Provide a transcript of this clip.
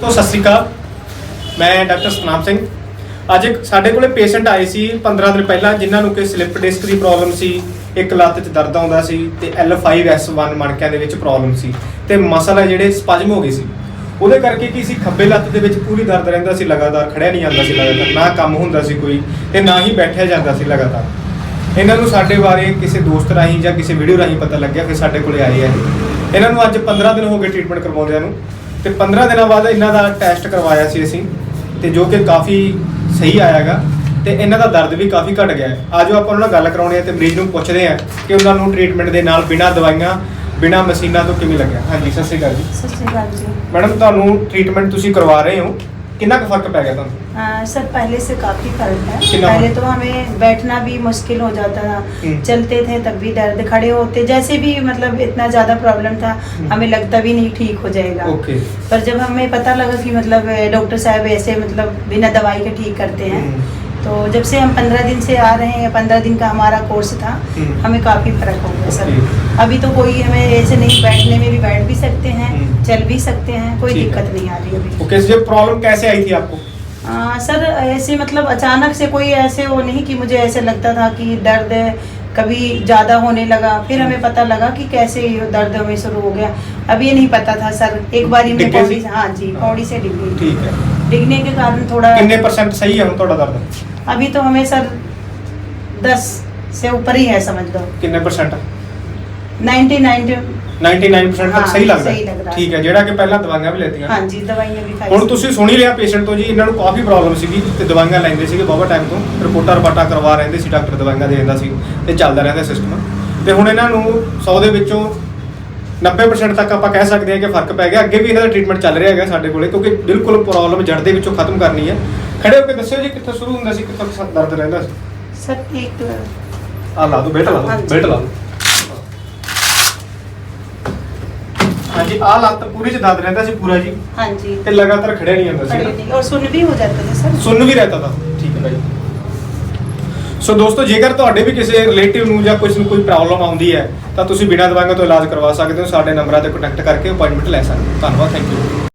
ਤੋਂ ਸਤਿ ਸ਼੍ਰੀ ਅਕਾਲ। ਮੈਂ ਡਾਕਟਰ ਸਤਨਾਮ ਸਿੰਘ। ਅੱਜ ਇੱਕ ਸਾਡੇ ਕੋਲੇ ਪੇਸ਼ੈਂਟ ਆਏ ਸੀ 15 ਦਿਨ ਪਹਿਲਾਂ, ਜਿਨ੍ਹਾਂ ਨੂੰ ਕਿ ਸਲਿਪ ਡਿਸਕ ਦੀ ਪ੍ਰੋਬਲਮ ਸੀ, ਇੱਕ ਲੱਤ 'ਚ ਦਰਦ ਆਉਂਦਾ ਸੀ ਤੇ L5S1 ਮਣਕਿਆਂ ਦੇ ਵਿੱਚ ਪ੍ਰੋਬਲਮ ਸੀ ਤੇ ਮਸਲ ਹੈ ਜਿਹੜੇ ਸਪਜਮ ਹੋ ਗਏ ਸੀ। ਉਹਦੇ ਕਰਕੇ ਕੀ ਸੀ, ਖੱਬੇ ਲੱਤ ਦੇ ਵਿੱਚ ਪੂਰੀ ਦਰਦ ਰਹਿੰਦਾ ਸੀ, ਲਗਾਤਾਰ ਖੜਿਆ ਨਹੀਂ ਜਾਂਦਾ ਸੀ, ਲਗਾਤਾਰ ਨਾ ਕੰਮ ਹੁੰਦਾ ਸੀ ਕੋਈ ਤੇ ਨਾ ਹੀ ਬੈਠਿਆ ਜਾਂਦਾ ਸੀ ਲਗਾਤਾਰ। ਇਹਨਾਂ ਨੂੰ ਸਾਡੇ ਬਾਰੇ ਕਿਸੇ ਦੋਸਤ ਰਾਹੀਂ ਜਾਂ ਕਿਸੇ ਵੀਡੀਓ ਰਾਹੀਂ ਪਤਾ ਲੱਗਿਆ, ਫਿਰ ਸਾਡੇ ਕੋਲੇ ਆਏ ਆ। ਇਹਨਾਂ ਨੂੰ ਅੱਜ 15 ਦਿਨ ਹੋ ਗਏ ਟ੍ਰੀਟਮੈਂਟ ਕਰਵਾਉਂਦਿਆਂ ਨੂੰ। ਤੇ 15 ਦਿਨਾਂ ਬਾਅਦ ਇਹਨਾਂ ਦਾ ਟੈਸਟ ਕਰਵਾਇਆ ਸੀ ਅਸੀਂ ਤੇ ਜੋ ਕਿ ਕਾਫੀ ਸਹੀ ਆਇਆਗਾ ਤੇ ਇਹਨਾਂ ਦਾ ਦਰਦ ਵੀ ਕਾਫੀ ਘਟ ਗਿਆ ਹੈ। ਆਜੋ ਆਪਾਂ ਉਹਨਾਂ ਨਾਲ ਗੱਲ ਕਰਾਉਣੀ ਹੈ ਤੇ ਮਰੀਜ਼ ਨੂੰ ਪੁੱਛਦੇ ਹਾਂ ਕਿ ਉਹਨਾਂ ਨੂੰ ਟ੍ਰੀਟਮੈਂਟ ਦੇ ਨਾਲ ਬਿਨਾਂ ਦਵਾਈਆਂ ਬਿਨਾਂ ਮਸ਼ੀਨਾਂ ਤੋਂ ਕਿਵੇਂ ਲੱਗਿਆ। ਹਾਂਜੀ ਸਤਿ ਸ਼੍ਰੀ ਅਕਾਲ ਜੀ। ਸਤਿ ਸ਼੍ਰੀ ਅਕਾਲ ਜੀ। ਮੈਡਮ ਤੁਹਾਨੂੰ ਟ੍ਰੀਟਮੈਂਟ ਤੁਸੀਂ ਕਰਵਾ ਰਹੇ ਹੋ। कितना का फ़र्क पै गया था सर पहले से काफ़ी फ़र्क है पहले तो हमें बैठना भी मुश्किल हो जाता था चलते थे तब भी दर्द खड़े होते जैसे भी मतलब इतना ज़्यादा प्रॉब्लम था हमें लगता भी नहीं ठीक हो जाएगा पर जब हमें पता लगा कि मतलब डॉक्टर साहब ऐसे मतलब बिना दवाई के ठीक करते हैं तो जब से हम पंद्रह दिन से आ रहे हैं पंद्रह दिन का हमारा कोर्स था हमें काफ़ी फ़र्क हो गया सर अभी तो कोई हमें ऐसे नहीं बैठने में भी बैठ भी सकते हैं चल भी सकते हैं कोई दिक्कत नहीं आ रही अभी। ओके ये प्रॉब्लम कैसे आई थी आपको? आ, सर ऐसे मतलब अचानक से कोई ऐसे वो नहीं कि मुझे ऐसे लगता था कि दर्द है कभी ज़्यादा होने लगा। फिर हमें पता लगा कि कैसे ये दर्द हमें शुरू हो गया। अब ये नहीं पता था सर। एक बार ही पौड़ी हाँ जी हाँ। पौड़ी से डिग्गी। ठीक है। डिगने के कारण थोड़ा कितने परसेंट सही है थोड़ा दर्द? अभी तो हमें सर दस से ऊपर ही है समझ लो। कितने परसेंट नाइन्टी नाइन्टी 99% ਹਾਂ, ਤੱਕ ਸਹੀ ਲੱਗਦਾ। ਸਹੀ ਲੱਗਦਾ। ਠੀਕ ਹੈ ਜਿਹੜਾ ਕਿ ਪਹਿਲਾਂ ਦਵਾਈਆਂ ਵੀ ਲੈਤੀਆਂ। ਹਾਂਜੀ ਦਵਾਈਆਂ ਵੀ ਖਾਈ ਹੁਣ ਸੀ। ਤੁਸੀਂ ਸੁਣੀ ਲਿਆ ਪੇਸ਼ੈਂਟ ਤੋਂ ਜੀ ਇਹਨਾਂ ਨੂੰ ਕਾਫੀ ਪ੍ਰੋਬਲਮ ਸੀਗੀ ਤੇ ਦਵਾਈਆਂ ਲੈਂਦੇ ਸੀਗੇ ਬਹੁਤ ਟਾਈਮ ਤੋਂ। ਰਿਪੋਰਟਾਂ ਰਪਾਟਾ ਕਰਵਾ ਰਹਿੰਦੇ ਸੀ ਡਾਕਟਰ ਦਵਾਈਆਂ ਦੇ ਦਿੰਦਾ ਸੀ ਤੇ ਚੱਲਦਾ ਰਹਿੰਦਾ ਸਿਸਟਮ ਤੇ ਹੁਣ ਇਹਨਾਂ ਨੂੰ 100 ਦੇ ਵਿੱਚੋਂ 90% ਤੱਕ ਆਪਾਂ ਕਹਿ ਸਕਦੇ ਹਾਂ ਕਿ ਫ਼ਰਕ ਪੈ ਗਿਆ। ਅੱਗੇ ਵੀ ਇਹਨਾਂ ਦਾ ਟ੍ਰੀਟਮੈਂਟ ਚੱਲ ਰਿਹਾ ਹੈਗਾ ਸਾਡੇ ਕੋਲੇ ਕਿਉਂਕਿ ਬਿਲਕੁਲ ਪ੍ਰੋਬਲਮ ਜੜ ਦੇ ਵਿੱਚੋਂ ਖਤਮ ਕਰਨੀ ਹੈ। ਖੜੇ ਹੋ ਕੇ ਦੱਸਿਓ ਜੀ ਕਿੱਥੋਂ ਸ਼ੁਰੂ ਹੁੰਦਾ ਸੀ ਕਿੱਥੋਂ ਤੱਕ ਦਰਦ ਰਹਿੰਦਾ ਸੀ? ਸਰ ਇੱਕ ਆ ਲਾ ਦੋ ਬੈਠ ਲਾ ਦੋ ਹਾਂਜੀ। ਬੈਠ ਲਾ ਦੋ ਹਾਂਜੀ ਆ ਲੱਤ ਪੂਰੀ ਚ ਦਰਦ ਰਹਿੰਦਾ ਸੀ ਪੂਰਾ ਜੀ हाँ जी ਤੇ ਲਗਾਤਾਰ ਖੜਿਆ ਨਹੀਂ ਜਾਂਦਾ ਸੀ खड़ी ਨਾ। थी और सुन भी हो जाते थे सर ਸੁਣ ਵੀ ਰਹਤਾ था ਠੀਕ ਹੈ ਭਾਈ ਸੋ ਦੋਸਤੋ ਜੇਕਰ ਤੁਹਾਡੇ ਵੀ ਕਿਸੇ ਰਿਲੇਟਿਵ ਨੂੰ ਜਾਂ ਕਿਸੇ ਨੂੰ ਕੋਈ ਪ੍ਰੋਬਲਮ ਆਉਂਦੀ ਹੈ ਤਾਂ ਤੁਸੀਂ ਬਿਨਾਂ ਦਵਾਈਆਂ ਤੋਂ ਇਲਾਜ ਕਰਵਾ ਸਕਦੇ ਹੋ ਸਾਡੇ ਨੰਬਰਾਂ ਤੇ ਕੰਟੈਕਟ ਕਰਕੇ ਅਪਾਇੰਟਮੈਂਟ ਲੈ ਸਕਦੇ ਹੋ ਧੰਨਵਾਦ ਥੈਂਕ ਯੂ